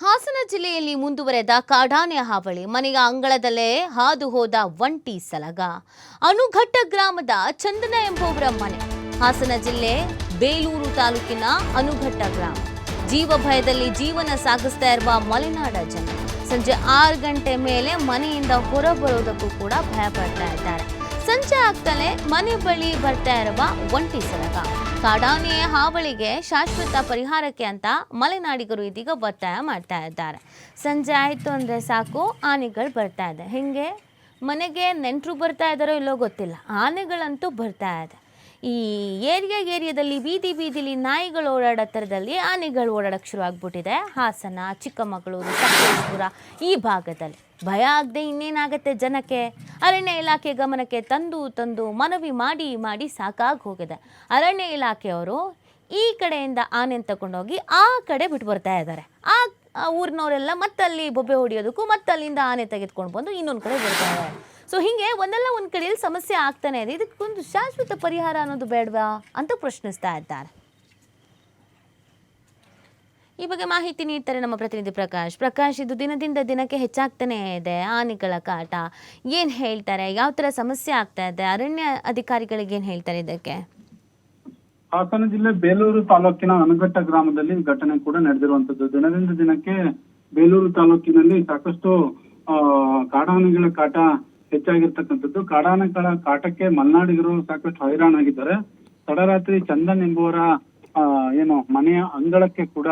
ಹಾಸನ ಜಿಲ್ಲೆಯಲ್ಲಿ ಮುಂದುವರೆದ ಕಾಡಾನೆ ಹಾವಳಿ. ಮನೆಯ ಅಂಗಳದಲ್ಲೇ ಹಾದು ಹೋದ ಒಂಟಿ ಸಲಗ. ಅನುಘಟ್ಟ ಗ್ರಾಮದ ಚಂದನ ಎಂಬುವರ ಮನೆ. ಹಾಸನ ಜಿಲ್ಲೆ ಬೇಲೂರು ತಾಲೂಕಿನ ಅನುಘಟ್ಟ ಗ್ರಾಮ. ಜೀವ ಭಯದಲ್ಲಿ ಜೀವನ ಸಾಗಿಸ್ತಾ ಇರುವ ಮಲೆನಾಡ ಜನ. ಸಂಜೆ ಆರು ಗಂಟೆ ಮೇಲೆ ಮನೆಯಿಂದ ಹೊರಬರೋದಕ್ಕೂ ಕೂಡ ಭಯ ಪಡ್ತಾ ಇದ್ದಾರೆ. ಸಂಜೆ ಆಗ್ತಲೇ ಮನೆ ಬಳಿ ಬರ್ತಾ ಇರುವ ಒಂಟಿ ಸರಗ ಕಾಡಾನೆಯ ಹಾವಳಿಗೆ ಶಾಶ್ವತ ಪರಿಹಾರಕ್ಕೆ ಅಂತ ಮಲೆನಾಡಿಗರು ಇದೀಗ ಒತ್ತಾಯ ಮಾಡ್ತಾ ಇದ್ದಾರೆ. ಸಂಜೆ ಆಯಿತು ಅಂದರೆ ಸಾಕು, ಆನೆಗಳು ಬರ್ತಾ ಇದೆ. ಹೀಗೆ? ಮನೆಗೆ ನೆಂಟರು ಬರ್ತಾ ಇದ್ದಾರೋ ಇಲ್ಲೋ ಗೊತ್ತಿಲ್ಲ. ಆನೆಗಳಂತೂ ಬರ್ತಾ ಇದೆ. ಈ ಏರಿಯಾ ಏರಿಯಾದಲ್ಲಿ ಬೀದಿ ಬೀದಿಲಿ ನಾಯಿಗಳು ಓಡಾಡೋ ಥರದಲ್ಲಿ ಆನೆಗಳು ಓಡಾಡೋಕ್ಕೆ ಶುರು ಆಗ್ಬಿಟ್ಟಿದೆ. ಹಾಸನ, ಚಿಕ್ಕಮಗಳೂರು, ಸಕಲೇಶ್ಪುರ ಈ ಭಾಗದಲ್ಲಿ ಭಯ ಆಗದೆ ಇನ್ನೇನಾಗತ್ತೆ ಜನಕ್ಕೆ? ಅರಣ್ಯ ಇಲಾಖೆ ಗಮನಕ್ಕೆ ತಂದು ತಂದು ಮನವಿ ಮಾಡಿ ಮಾಡಿ ಸಾಕಾಗಿ ಹೋಗಿದೆ. ಅರಣ್ಯ ಇಲಾಖೆಯವರು ಈ ಕಡೆಯಿಂದ ಆನೆ ತಗೊಂಡೋಗಿ ಆ ಕಡೆ ಬಿಟ್ಟು ಬರ್ತಾ ಇದ್ದಾರೆ. ಆ ಊರಿನವರೆಲ್ಲ ಮತ್ತಲ್ಲಿ ಬೊಬ್ಬೆ ಹೊಡಿಯೋದಕ್ಕೂ ಮತ್ತೆ ಅಲ್ಲಿಂದ ಆನೆ ತೆಗೆದುಕೊಂಡು ಬಂದು ಇನ್ನೊಂದು ಕಡೆ ಬರ್ತಾರೆ. ಸೊ ಹೀಗೆ ಒಂದಲ್ಲ ಒಂದು ಕಡೆಯಲ್ಲಿ ಸಮಸ್ಯೆ ಆಗ್ತಾನೆ ಇದೆ. ಇದಕ್ಕೊಂದು ಶಾಶ್ವತ ಪರಿಹಾರ ಅನ್ನೋದು ಬೇಡವಾ ಅಂತ ಪ್ರಶ್ನಿಸ್ತಾ ಇದ್ದಾರೆ. ಈ ಬಗ್ಗೆ ಮಾಹಿತಿ ನೀಡ್ತಾರೆ ನಮ್ಮ ಪ್ರತಿನಿಧಿ ಪ್ರಕಾಶ್. ಪ್ರಕಾಶ್, ಇದು ದಿನದಿಂದ ದಿನಕ್ಕೆ ಹೆಚ್ಚಾಗ್ತಾನೆ ಇದೆ. ಆನೆಗಳ ಕಾಟ. ಏನು ಹೇಳ್ತಾರೆ? ಯಾವ ಥರ ಸಮಸ್ಯೆ ಆಗ್ತಾ ಇದೆ? ಅರಣ್ಯ ಅಧಿಕಾರಿಗಳಿಗೆ ಏನು ಹೇಳ್ತಾರೆ ಇದಕ್ಕೆ? ಹಾಸನ ಜಿಲ್ಲೆ ಬೇಲೂರು ತಾಲೂಕಿನ ಅನಘಟ್ಟ ಗ್ರಾಮದಲ್ಲಿ ಘಟನೆ ಕೂಡ ನಡೆದಿರುವಂತದ್ದು. ದಿನದಿಂದ ದಿನಕ್ಕೆ ಬೇಲೂರು ತಾಲೂಕಿನಲ್ಲಿ ಸಾಕಷ್ಟು, ಆ, ಕಾಡಾನೆಗಳ ಕಾಟ ಹೆಚ್ಚಾಗಿರ್ತಕ್ಕಂಥದ್ದು. ಕಾಡಾನೆಗಳ ಕಾಟಕ್ಕೆ ಮಲೆನಾಡಿಗರು ಸಾಕಷ್ಟು ಹೈರಾಣಾಗಿದ್ದಾರೆ. ತಡರಾತ್ರಿ ಚಂದನ್ ಎಂಬುವರ ಏನು ಮನೆಯ ಅಂಗಳಕ್ಕೆ ಕೂಡ,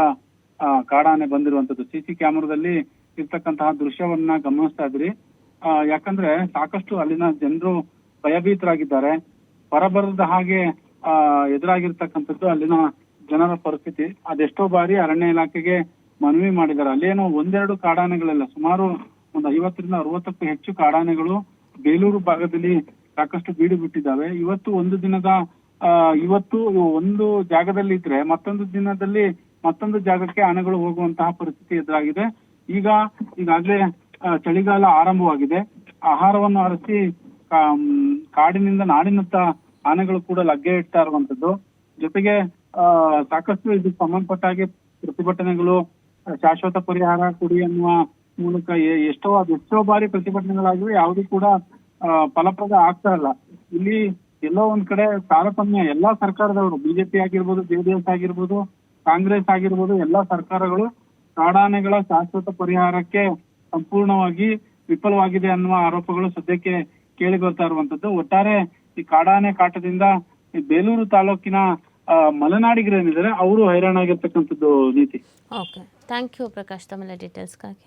ಆ, ಕಾಡಾನೆ ಬಂದಿರುವಂತದ್ದು. ಸಿಸಿ ಕ್ಯಾಮೆರಾದಲ್ಲಿ ಇರ್ತಕ್ಕಂತಹ ದೃಶ್ಯವನ್ನ ಗಮನಿಸ್ತಾ ಇದ್ರಿ. ಯಾಕಂದ್ರೆ ಸಾಕಷ್ಟು ಅಲ್ಲಿನ ಜನರು ಭಯಭೀತರಾಗಿದ್ದಾರೆ. ಹೊರಬರದ ಹಾಗೆ ಎದುರಾಗಿರ್ತಕ್ಕಂಥದ್ದು ಅಲ್ಲಿನ ಜನರ ಪರಿಸ್ಥಿತಿ. ಅದೆಷ್ಟೋ ಬಾರಿ ಅರಣ್ಯ ಇಲಾಖೆಗೆ ಮನವಿ ಮಾಡಿದ್ದಾರೆ. ಅಲ್ಲೇನೋ ಒಂದೆರಡು ಕಾಡಾನೆಗಳೆಲ್ಲ ಸುಮಾರು ಒಂದು ಐವತ್ತರಿಂದ ಅರವತ್ತಕ್ಕೂ ಹೆಚ್ಚು ಕಾಡಾನೆಗಳು ಬೇಲೂರು ಭಾಗದಲ್ಲಿ ಸಾಕಷ್ಟು ಬೀಡು ಬಿಟ್ಟಿದ್ದಾವೆ. ಇವತ್ತು ಒಂದು ದಿನದ ಆ ಇವತ್ತು ಒಂದು ಜಾಗದಲ್ಲಿ ಇದ್ರೆ ಮತ್ತೊಂದು ದಿನದಲ್ಲಿ ಮತ್ತೊಂದು ಜಾಗಕ್ಕೆ ಆನೆಗಳು ಹೋಗುವಂತಹ ಪರಿಸ್ಥಿತಿ ಎದುರಾಗಿದೆ. ಈಗ ಈಗಾಗಲೇ ಆ, ಚಳಿಗಾಲ ಆರಂಭವಾಗಿದೆ. ಆಹಾರವನ್ನು ಅರಸಿ ಕಾಡಿನಿಂದ ನಾಡಿನತ್ತ ಆನೆಗಳು ಕೂಡ ಲಗ್ಗೆ ಇಡ್ತಾ ಇರುವಂತದ್ದು ಜೊತೆಗೆ ಸಾಕಷ್ಟು ಇದು ಸಂಬಂಧಪಟ್ಟ ಹಾಗೆ ಪ್ರತಿಭಟನೆಗಳು, ಶಾಶ್ವತ ಪರಿಹಾರ ಕೊಡಿ ಅನ್ನುವ ಮೂಲಕ ಎಷ್ಟೋ ಎಷ್ಟೋ ಬಾರಿ ಪ್ರತಿಭಟನೆಗಳಾಗಿವೆ, ಯಾವುದು ಕೂಡ ಫಲಪ್ರದ ಆಗ್ತಾ ಇಲ್ಲ. ಇಲ್ಲಿ ಎಲ್ಲೋ ಒಂದ್ ಕಡೆ ತಾರತಮ್ಯ, ಎಲ್ಲಾ ಸರ್ಕಾರದವರು, ಬಿಜೆಪಿ ಆಗಿರ್ಬೋದು ಜೆಡಿಎಸ್ ಆಗಿರ್ಬೋದು, ಕಾಂಗ್ರೆಸ್ ಆಗಿರ್ಬೋದು, ಎಲ್ಲಾ ಸರ್ಕಾರಗಳು ಕಾಡಾನೆಗಳ ಶಾಶ್ವತ ಪರಿಹಾರಕ್ಕೆ ಸಂಪೂರ್ಣವಾಗಿ ವಿಫಲವಾಗಿದೆ ಅನ್ನುವ ಆರೋಪಗಳು ಸದ್ಯಕ್ಕೆ ಕೇಳಿ ಬರ್ತಾ ಇರುವಂತದ್ದು ಒಟ್ಟಾರೆ ಈ ಕಾಡಾನೆ ಕಾಟದಿಂದ ಈ ಬೇಲೂರು ತಾಲೂಕಿನ ಮಲೆನಾಡಿಗರೇನಿದ್ದಾರೆ ಅವರು ಹೈರಾಣಾಗಿರ್ತಕ್ಕಂಥದ್ದು ನೀತಿ. Okay thank you Prakash ಡೀಟೇಲ್ಸ್ಗಾಗಿ